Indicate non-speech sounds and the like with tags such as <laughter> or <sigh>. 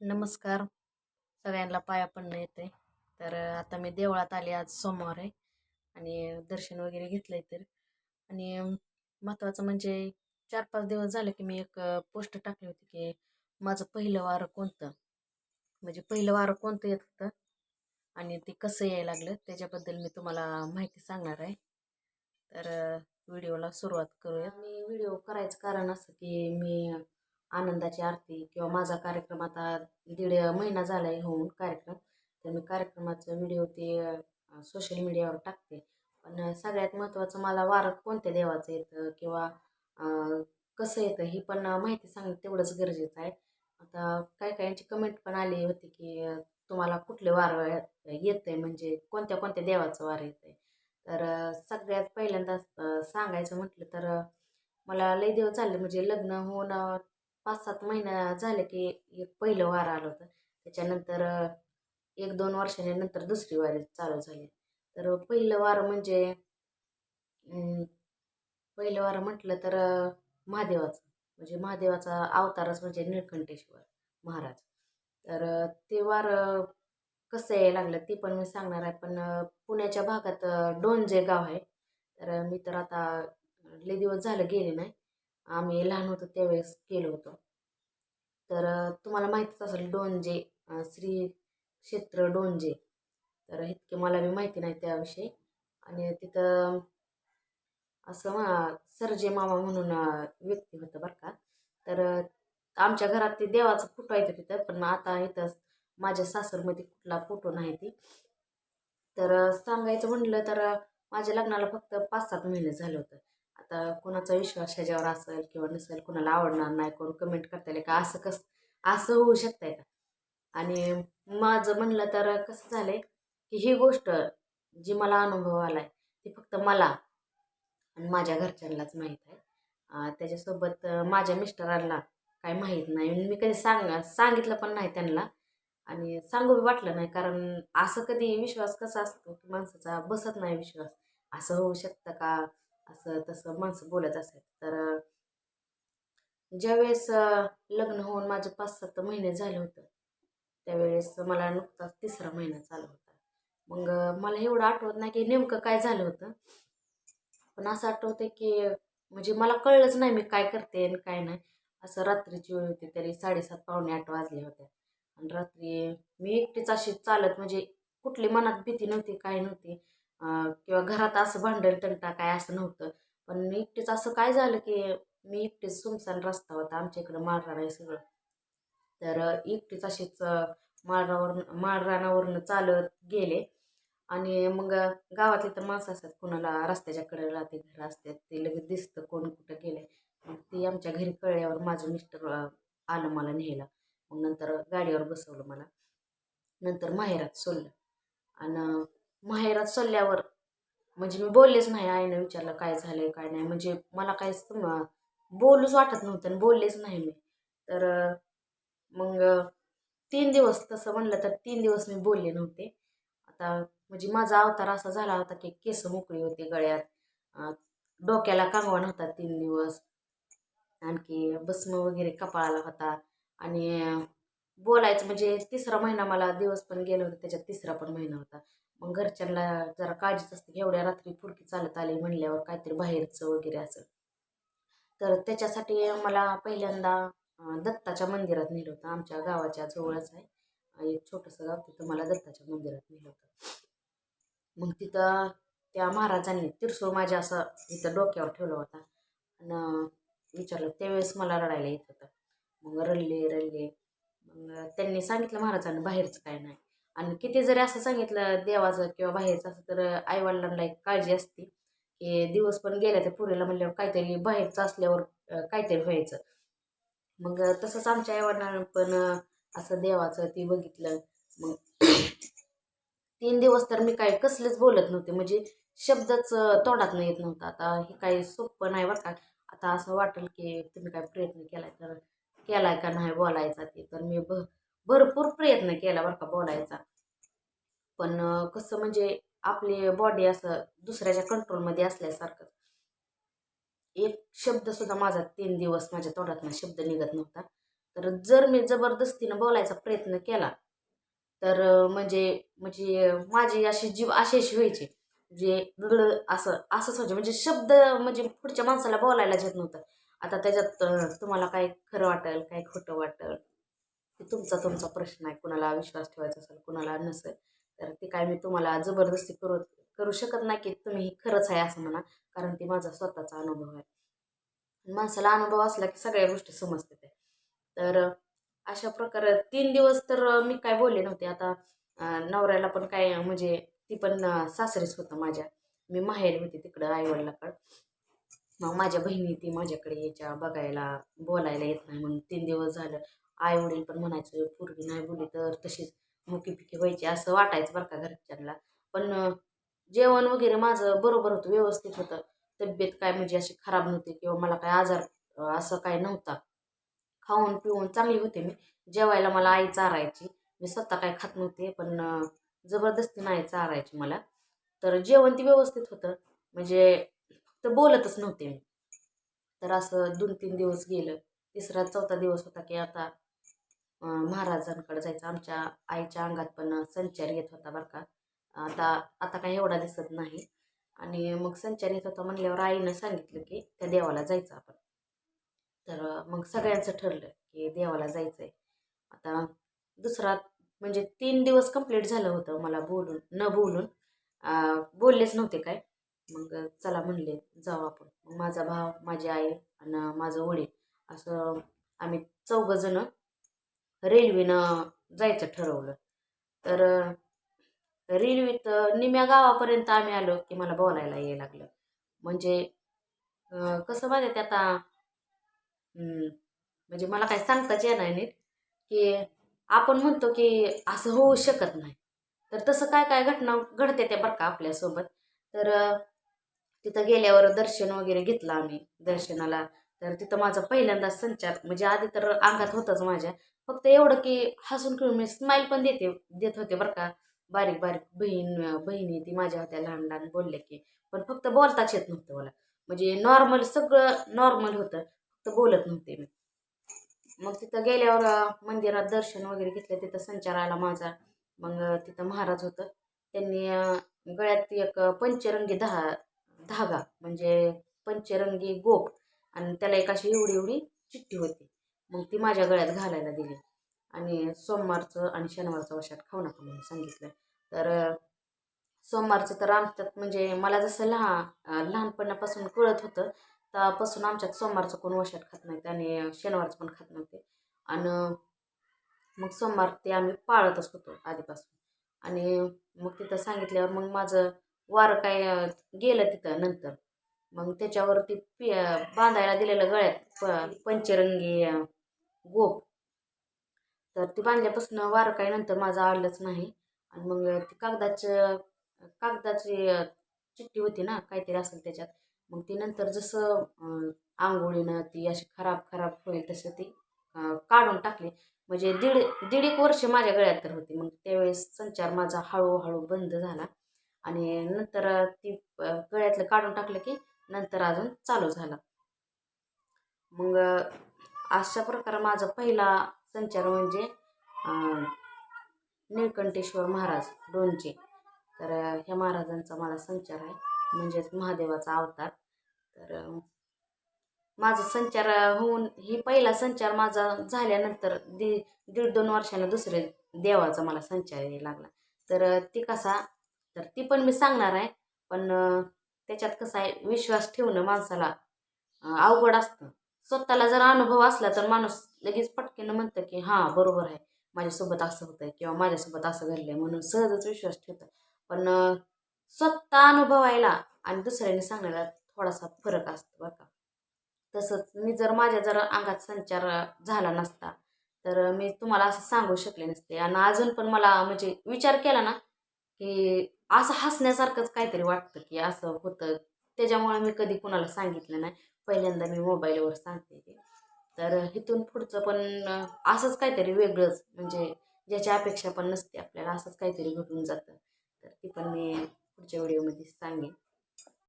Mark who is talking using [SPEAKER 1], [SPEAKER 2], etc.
[SPEAKER 1] नमस्कार. सगळ्यांना पाया पडणं येते तर आता मी देवळात आले आज सोमवार आहे आणि दर्शन वगैरे घेतलंय तर. आणि महत्त्वाचं म्हणजे चार पाच दिवस झालं की मी एक पोस्ट टाकली होती की माझं पहिलं वार कोणतं? म्हणजे पहिलं वार कोणतं येत? होतं आणि ते कसं यायला लागलं? त्याच्याबद्दल मी तुम्हाला माहिती सांगणार आहे. तर व्हिडिओला सुरुवात करूया मी व्हिडिओ करायचं कारण असं की मी आनंदाची आरती किंवा माझा कार्यक्रम आता दीड महिना झाला आहे होऊन कार्यक्रम तर मी कार्यक्रमाचं व्हिडिओ ते सोशल मीडियावर टाकते. पण सगळ्यात महत्त्वाचं मला वार कोणत्या देवाचं येतं किंवा कसं येतं ही पण माहिती सांगणं तेवढंच गरजेचं आहे. आता काही काहींची कमेंट पण आली होती की तुम्हाला कुठले वार येतं आहे म्हणजे कोणत्या कोणत्या देवाचं वार येतं आहे तर सगळ्यात पहिल्यांदा सांगायचं म्हटलं तर मला लय देव चालले म्हणजे लग्न होऊन पाच सात महिना झाले की एक पहिलं वार आलं होतं. त्याच्यानंतर एक दोन वर्षाने नंतर दुसरी वारी चालू झाली. तर पहिलं वार म्हणजे पहिलं वार म्हटलं तर महादेवाचं. म्हणजे महादेवाचा अवतारच म्हणजे निळकंठेश्वर महाराज. तर ते वार कसं यायला लागलं ते पण मी सांगणार आहे. पण पुण्याच्या भागात डोंजे गाव आहे. तर मी तर आता लई दिवस झालं गेले नाही. आम्ही लहान होतो त्यावेळेस गेलो होतो. तर तुम्हाला माहीतच असेल डोंजे श्री क्षेत्र डोंजे. तर इतके मला बी माहिती नाही त्याविषयी. आणि तिथं असं सरजे मामा म्हणून व्यक्ती होतं बरं का. तर आमच्या घरात ते देवाचं फोटो आहे तिथं पण आता इथं माझ्या सासरमध्ये कुठला फोटो नाही ती. तर सांगायचं म्हटलं तर माझ्या लग्नाला फक्त पाच सात महिने झाले होते. आता कोणाचा विश्वास ह्याच्यावर असेल किंवा नसेल कोणाला आवडणार नाही कोण कमेंट करता येईल का असं कसं असं होऊ शकतंय का? आणि माझं म्हणलं तर कसं झालंय की ही गोष्ट जी मला अनुभव आला आहे ती फक्त मला आणि माझ्या घरच्यांनाच माहीत आहे. त्याच्यासोबत माझ्या मिस्टरांना काही माहीत नाही. मी कधी सांग सांगितलं पण नाही त्यांना. आणि सांगू वाटलं नाही कारण असं कधी विश्वास कसा असतो की माणसाचा बसत नाही विश्वास? असं होऊ शकतं का? असं तसं माणसं बोलत असत तर ज्यावेळेस लग्न होऊन माझे पाच सात महिने झाले होतं त्यावेळेस मला नुकताच तिसरा महिना चालू होता. मग मला एवढं आठवत नाही की नेमकं काय झालं होतं. पण असं आठवतं की म्हणजे मला कळलंच नाही मी काय करते आणि काय नाही. असं रात्रीची वेळ होती तरी साडेसात पावणे आठ वाजले होते आणि रात्री मी एकटीच अशी चालत म्हणजे कुठली मनात भीती नव्हती काय नव्हती. किंवा घरात असं भांडण तंटा काय असं नव्हतं. पण एकटीच असं काय झालं की मी एकटीच सुमसान रस्ता होता. आमच्या इकडं माळरान आहे सगळं. तर एकटीच अशीच अ, माळरानावरनं चालत गेले. आणि मग गावातले तर माणसं असतात. कोणाला रस्त्याच्या कडेला ते घर असतात ते लगेच दिसतं कोण कुठं गेलं मग ती आमच्या घरी कळल्यावर माझं मिस्टर आलं मला न्यायला. मग नंतर गाडीवर बसवलं मला. नंतर माहेरात सोडलं. आणि माहेरात सोडल्यावर म्हणजे मी बोललेच नाही आईनं विचारलं काय झालंय काय नाही. म्हणजे मला काहीच बोलूच वाटत नव्हतं आणि बोललेच नाही मी. तर मग तीन दिवस तसं म्हणलं तर तीन दिवस मी बोलले नव्हते. आता म्हणजे माझा अवतार असा झाला होता की केस मोकळी होती गळ्यात. डोक्याला कांगवा नव्हता तीन दिवस. आणखी भस्म वगैरे कपाळाला होता. आणि बोलायचं म्हणजे तिसरा महिना मला दिवस पण गेलं होतं त्याच्यात तिसरा पण महिना होता. मग घरच्यांना जरा काळजीच असते की एवढ्या रात्री पुरकी चालत आली म्हणल्यावर काहीतरी बाहेरचं वगैरे असं. तर त्याच्यासाठी मला पहिल्यांदा दत्ताच्या मंदिरात नेलं होतं. आमच्या गावाच्या जवळच आहे. एक छोटंसं गाव तिथं मला दत्ताच्या मंदिरात नेलं होतं. मग तिथं त्या महाराजांनी तिरसूळ माझ्या असं तिथं डोक्यावर ठेवला होता. आणि विचारलं त्यावेळेस मला रडायला येत होतं. मग रडले रडले. मग त्यांनी सांगितलं महाराजांना बाहेरचं काय नाही. आणि किती जरी असं सांगितलं देवाचं किंवा बाहेरचं असं तर आईवडिलांना एक काळजी असते की दिवस पण गेल्या त्या पुरीला म्हणल्यावर काहीतरी बाहेरचं असल्यावर काहीतरी व्हायचं. मग तसंच आमच्या आईवडिलांना पण असं देवाचं ती बघितलं. मग <clears throat> तीन दिवस तर मी काय कसलेच बोलत नव्हते. म्हणजे शब्दच तोडात नाही येत नव्हता. आता हे काही सोपं नाही बरं का. आता असं वाटेल की तुम्ही काय प्रयत्न केलाय तर केलाय का नाही बोलायचा ते. तर मी ब भरपूर प्रयत्न केला बरं का बोलायचा. पण कसं म्हणजे आपली बॉडी असं दुसऱ्याच्या कंट्रोलमध्ये असल्यासारखं. एक शब्दसुद्धा माझा तीन दिवस माझ्या तोंडातनं शब्द निघत नव्हता. तर जर मी जबरदस्तीनं बोलायचा प्रयत्न केला तर म्हणजे म्हणजे माझी अशी जीव अशी अशी व्हायची. म्हणजे असं असंच म्हणजे म्हणजे शब्द म्हणजे पुढच्या माणसाला बोलायला येत नव्हतं. आता त्याच्यात तुम्हाला काय खरं वाटेल काय खोटं वाटेल तुमचा तुमचा प्रश्न आहे कुणाला विश्वास ठेवायचा असेल कुणाला नसेल तर ते काय मी तुम्हाला जबरदस्ती करू करू शकत नाही की तुम्ही हे खरंच आहे असं म्हणा कारण ते माझा स्वतःचा अनुभव आहे. माणसाला अनुभव असला की सगळ्या गोष्टी समजते ते तर अशा प्रकारे तीन दिवस तर मी काय बोलले नव्हते आता नवऱ्याला पण काय म्हणजे ती पण सासरीच होतं माझ्या. मी माहेरी होते तिकडं आईवडिलाकडं. मग माझ्या बहिणी ती माझ्याकडे यायच्या बघायला बोलायला येत नाही म्हणून तीन दिवस झालं. आई वडील पण म्हणायचं पूर्वी नाही बोली तर तशीच मुकी पिकी व्हायची असं वाटायचं बरं का घरच्यांना. पण जेवण वगैरे माझं बरोबर होतं व्यवस्थित होतं. तब्येत काय म्हणजे अशी खराब नव्हती किंवा मला काय आजार असं काय नव्हता. खाऊन पिऊन चांगली होते मी. जेवायला मला आई चारायची. मी स्वतः काय खात नव्हते पण जबरदस्ती नाही चारायची मला. तर जेवण ती व्यवस्थित होतं. म्हणजे फक्त बोलतच नव्हते मी. तर असं दोन तीन दिवस गेलं. तिसरा चौथा दिवस होता की आता महाराजांकडे जायचं. आमच्या आईच्या अंगात पण संचार येत होता बरं का. आता आता काही एवढा दिसत नाही. आणि मग संचार येत होता म्हणल्यावर आईनं सांगितलं की त्या देवाला जायचं आपण. तर मग सगळ्यांचं ठरलं की देवाला जायचं आहे आता दुसरा म्हणजे तीन दिवस कंप्लीट झालं होतं मला बोलून न बोलून. बोललेच नव्हते काय. मग चला म्हणले जाऊ आपण. मग माझा भाव माझी आई आणि माझं वडील असं आम्ही चौघंजणं रेल्वेनं जायचं ठरवलं. तर रेल्वेत निम्या गावापर्यंत आम्ही आलो की मला बोलायला यायला लागलं. म्हणजे कसं माझ्या आहे ते आता म्हणजे मला काय सांगताच येणार नीट की आपण म्हणतो की असं होऊ शकत नाही. तर तसं काय काय घटना घडते त्या बरं का आपल्यासोबत. तर तिथं गेल्यावर दर्शन वगैरे घेतलं आम्ही. दर्शनाला तर तिथं माझा पहिल्यांदा संचार म्हणजे आधी तर अंगात होतंच माझ्या. फक्त एवढं की हसून खेळून मी स्माईल पण देते देत होते बरं का. बारीक बारीक बहीण बहिणी ती माझ्या होत्या लहान लहान बोलल्या की. पण फक्त बोलताच येत नव्हतं मला. म्हणजे नॉर्मल सगळं नॉर्मल होतं फक्त बोलत नव्हते मी. मग तिथं गेल्यावर मंदिरात दर्शन वगैरे घेतलं तिथं संचार आला माझा. मग तिथं महाराज होतं. त्यांनी गळ्यात एक पंचरंगी दहा धागा म्हणजे पंचरंगी गोप आणि त्याला एक अशी एवढी एवढी चिठ्ठी होती. मग ती माझ्या गळ्यात घालायला दिली. आणि सोमवारचं आणि शनिवारचं वशात खाऊ नका म्हणून सांगितलं. तर सोमवारचं तर आमच्यात म्हणजे मला जसं लहान लहानपणापासून कळत होतं त्यापासून आमच्यात सोमवारचं कोण वशात खात नाहीत आणि शनिवारचं पण खात नव्हते. आणि मग सोमवार ते आम्ही पाळतच होतो आधीपासून. आणि मग तिथं सांगितल्यावर मग माझं वारं काय गेलं तिथं नंतर. मग त्याच्यावरती पि बांधायला दिलेलं गळ्यात प पंचरंगी गोप. तर ती बांधल्यापासून वार काही नंतर माझं आडलंच नाही. आणि मग ती कागदाचं कागदाची चिठ्ठी होती ना काहीतरी असेल त्याच्यात. मग ती नंतर जसं आंघोळीनं ती अशी खराब खराब होईल तसं ती काढून टाकली. म्हणजे दीड दीड एक वर्ष माझ्या गळ्यात तर होती. मग त्यावेळेस संचार माझा हळूहळू बंद झाला. आणि नंतर ती गळ्यातलं काढून टाकलं की नंतर अजून चालू झालं. मग अशा प्रकारे माझा पहिला संचार म्हणजे निळकंठेश्वर महाराज डोनचे तर ह्या महाराजांचा मला संचार आहे. म्हणजेच महादेवाचा अवतार. तर माझा संचार होऊन ही पहिला संचार माझा झाल्यानंतर दि दीड दोन वर्षानं दुसरे देवाचा मला संचार यायला लागला. तर ती कसा? तर ती पण मी सांगणार आहे. पण त्याच्यात कसं आहे विश्वास ठेवणं माणसाला अवघड असतं. स्वतःला जर अनुभव असला तर माणूस लगेच पटकेनं म्हणतं की हां बरोबर आहे. माझ्यासोबत असं होतं किंवा माझ्यासोबत असं घडलं आहे म्हणून सहजच विश्वास ठेवतं पण स्वतः अनुभवायला आणि दुसऱ्याने सांगण्याला थोडासा फरक असतो बरं का. तसंच मी जर माझ्या जर अंगात संचार झाला नसता तर मी तुम्हाला असं सांगू शकले नसते. आणि अजून पण मला म्हणजे विचार केला ना की असं हसण्यासारखंच काहीतरी वाटतं की असं होतं. त्याच्यामुळे मी कधी कुणाला सांगितलं नाही. पहिल्यांदा मी मोबाईलवर सांगते ते. तर इथून पुढचं पण असंच काहीतरी वेगळंच. म्हणजे ज्याची अपेक्षा पण नसते आपल्याला असंच काहीतरी घडून जातं. तर ती पण मी पुढच्या व्हिडिओमध्ये सांगेन.